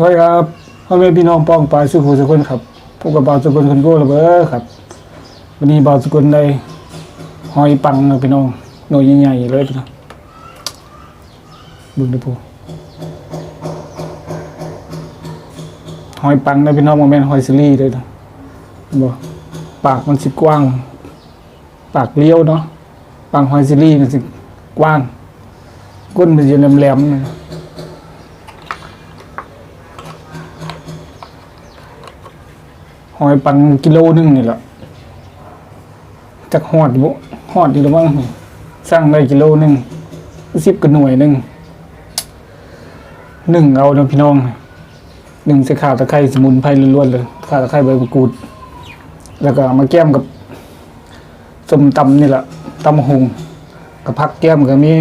สวัสดีครับพ่อแม่พี่น้องป้องปลายสุขุสุคนครับพบกับบาวสุกุลคนโก้ระเบ้อครับ วันนี้บาวสุกุลได้หอยปังนะพี่น้องหน่วยใหญ่ๆเลยพี่น้องบึงดูปูหอยปังนะพี่น้องโมเมนหอยซิลี่เลยนะบอกปากมันสิกว้าง ปากเลี้ยวเนาะปากหอยซิลี่มันสิกว้าง ก้นมันจะแหลมๆนะ หอยปังกิโลหนึงนี่แหละจากหอดบุหอดดีหรือบ้าสร้างได้กิโลหนึงสิบกระหน่วยหนึ่งหนึ่งเอาเนาะพี่น้องหนึ่งใส่ข่าตะไคร้สมุนไพรล้วนๆเลยข่าตะไคร้ใบมะกรูด แล้วก็มาแก้มกับส้มตำนี่แหละตำหงกับผักแก้มก็มี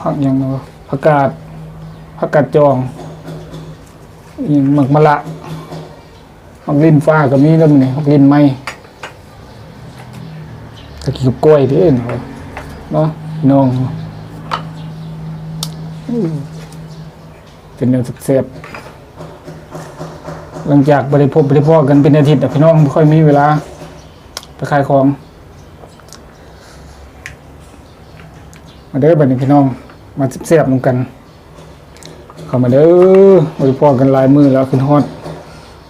ผักหยังเนาะผักกาดผักกาดจองอหยังหมักมะละ มักลิ้นฟ้าก็มีแล้วมันนี่มักลิ้นไม้ตะกี้กับกล้วยเด้เนาะเนาะน้องเป็นแนวแซ่บหลังจากบริพบบริพอกันเป็นอาทิตย์อะพี่น้องไม่ค่อยมีเวลาไปขายของ มาเด้อบัดนี้พี่น้อง มาแซ่บๆนำกัน เข้ามาเด้อบริพอกันลายมือแล้วขึ้นฮอด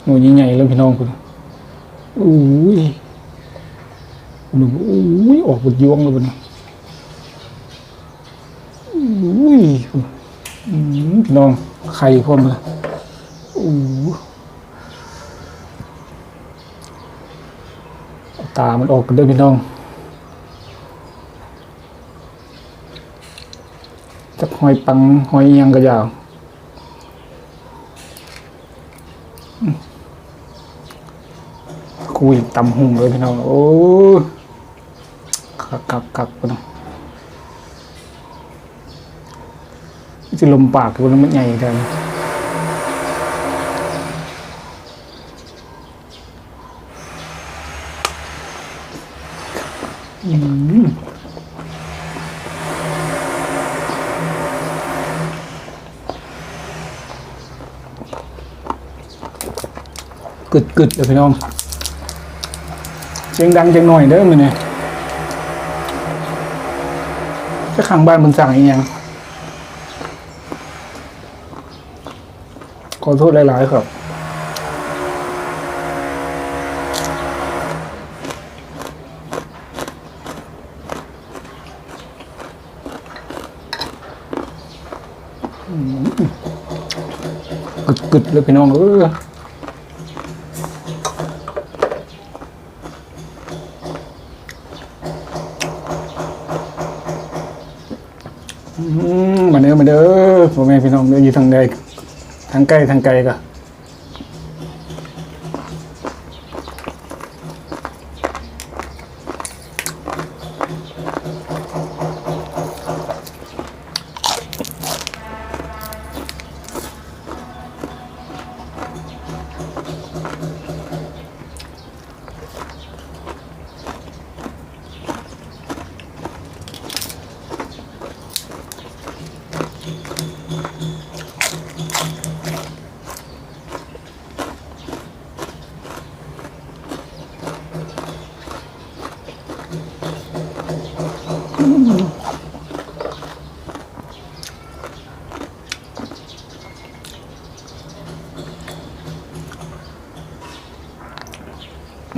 หนูใหญ่ๆแล้วพี่น้องคุณอุ้ยหนูอุ้ยออกบดยวงเลยคุณอุ้ยพี่น้องไข่พร้อมเลยอู้ตา มันออกกันด้วยพี่น้องจักหอยปังหอยยังก็ยาว คุยตำหุ่งเลยพี่น้อง โอ้คักคักคักพี่น้องจะลมปากกูแล้วมันใหญ่แทนอืมกึดกึดเลยพี่น้อง สียงดังจังหน่อยเด้อมันเนี่ยจะขังบ้านมันสั่งอีกยังขอโทษหลาย ๆ ครับกึดๆเลยพี่น้องเออ มาเด้อมาเด้อพ่อแม่พี่น้องเด้ออยู่ทางใดทางใกล้ทางไกลก็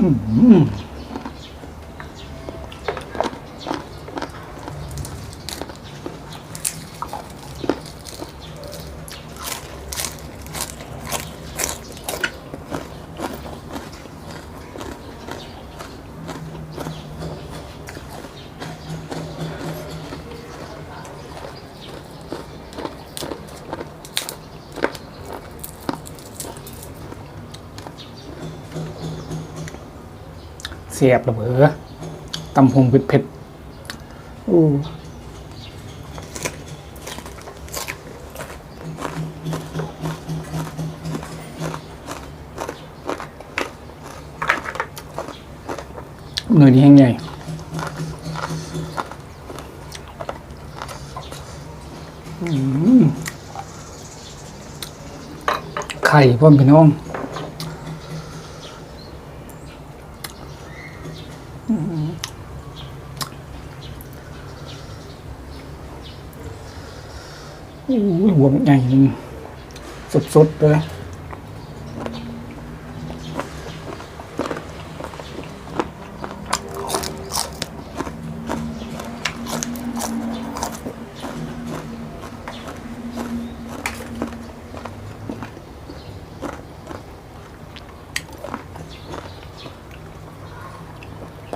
Mm-hmm. เสียบระเบ้อตำพงเผ็ดๆอู้หน่วยนี้แห้งใหญ่อืมข่พ่อมพี่น้องอู้ยหั วมันใหญ่สดๆเลย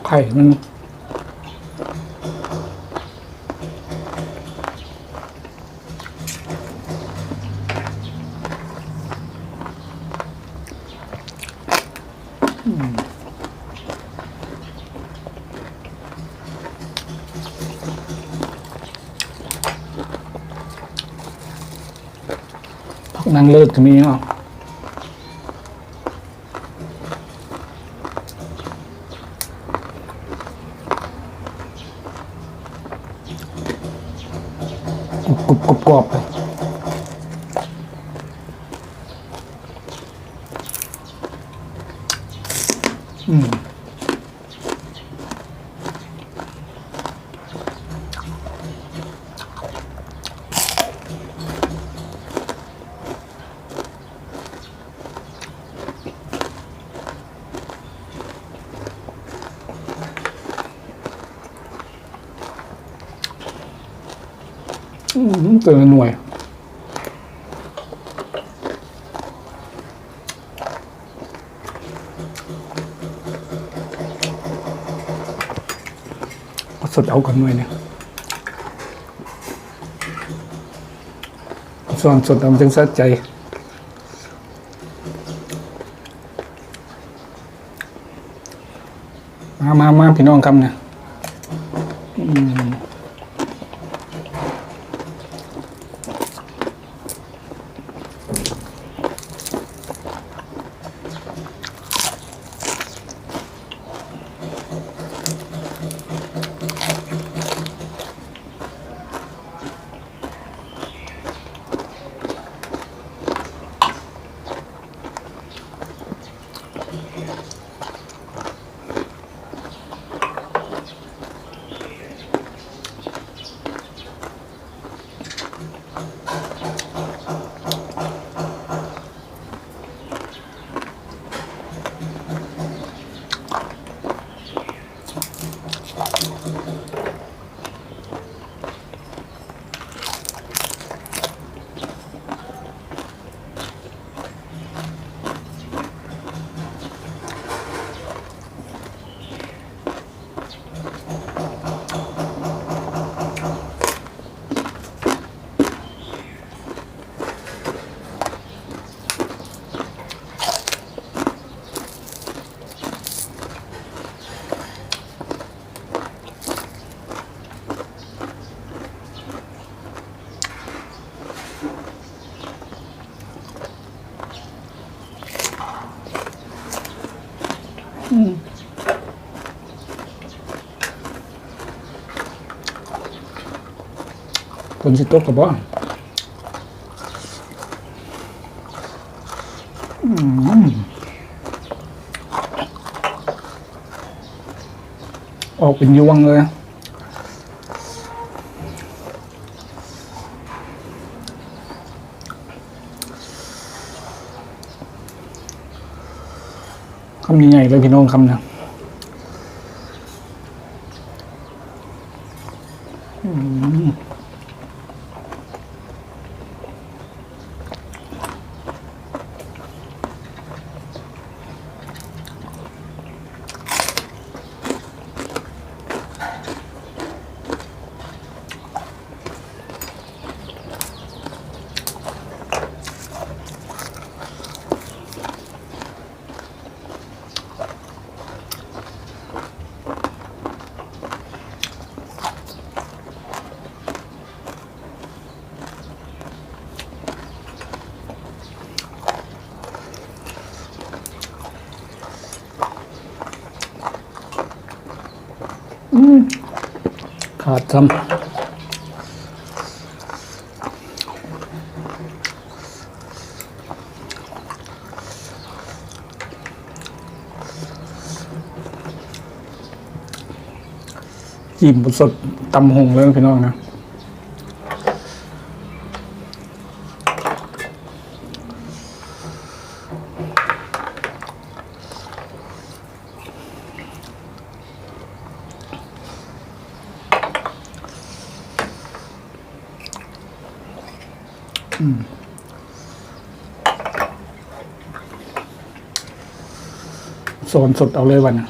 ไข่มัน พักนางเลิศก็มีเนาะกรุบกรุบกรุบกรอบไป เตือนหน่วยเอสดเอากันหน่วยเนี่ยส่วนสดเอาจึงสะใจมามามาพี่น้องคำเนี่ย อืมคนสิตกกับบ่อืมออกเป็นยวงเลย คำใหญ่ๆเลยพี่น้องคำนะาทำอิ่มสดตำหงเลยพี่น้องนะ โซนสดเอาเลยวันนะ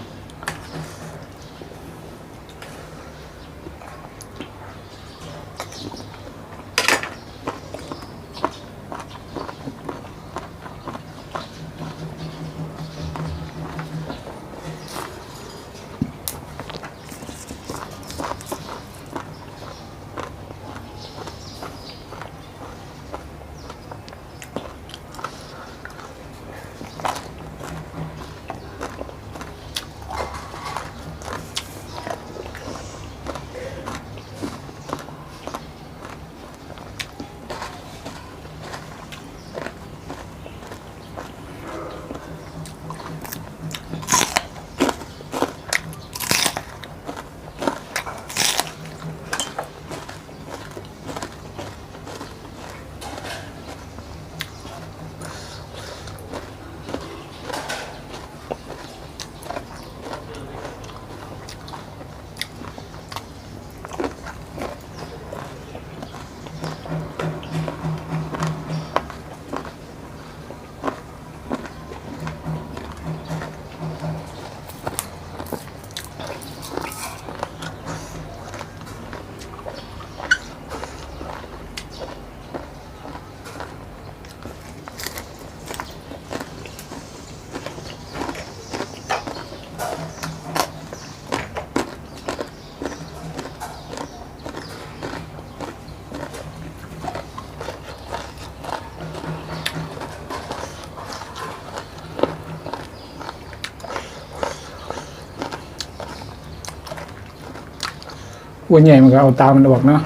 อ้วนใหญ่มันก็เอาตามันออกเนาะ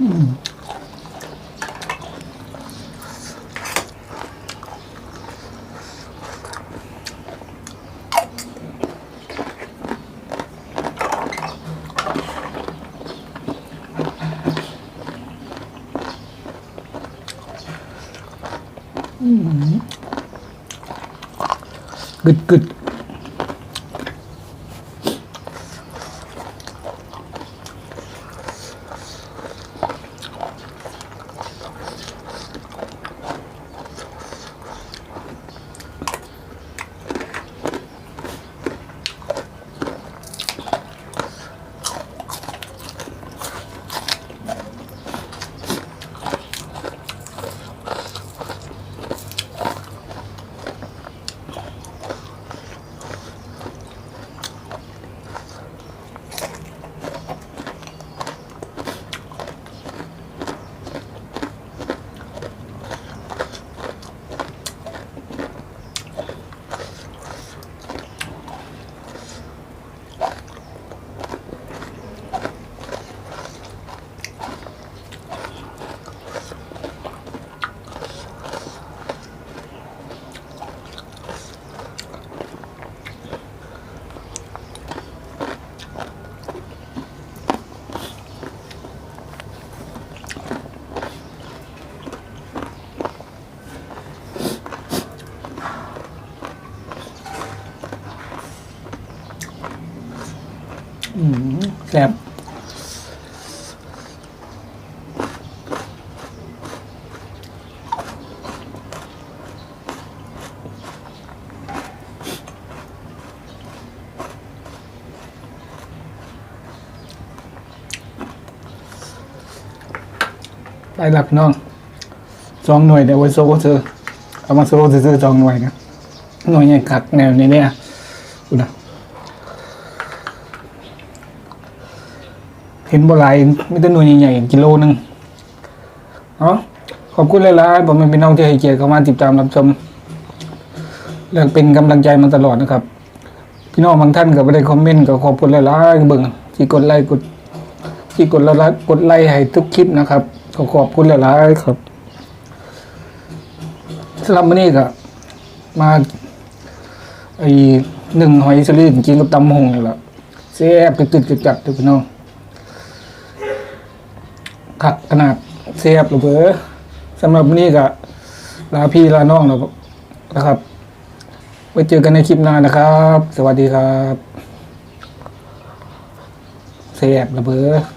อืม ซ่บได้หลับน้องสองหน่วยเดี๋ยวไว้โซ่เธอเอามาโซ่เธอสองหน่วยนะหน่วยใหญ่ขักแนวนี้เนี่ยดูนะ ห็นบ่หลายมีแต่หน่วยใหญ่ๆกิโลหนึงเนาะขอบคุณหลายๆผมเป็นน้องที่ให้เกียรติเข้ามาติดตามรับชมและเป็นกำลังใจมาตลอดนะครับ พี่น้องบางท่านก็ไม่ได้คอมเมนต์ก็ขอบคุณหลายๆเบิ่งที่กดไลค์กดที่กดไลค์กดไลค์ให้ทุกคลิปนะครับขอขอบคุณหลายๆครับสำหรับมื้อนี้ก็มาไอ้หนึ่งหอยสลิดกินกับตำหงนี่แหละแซ่บตึกจัดๆเด้อพี่น้อง ขักขนาดเสียบหรือเบ้อสำหรับวันนี้ก็ลาพี่ลาน้องแล้วนะครับ ไว้เจอกันในคลิปหน้านะครับ สวัสดีครับ เสียบหรือเบ้อ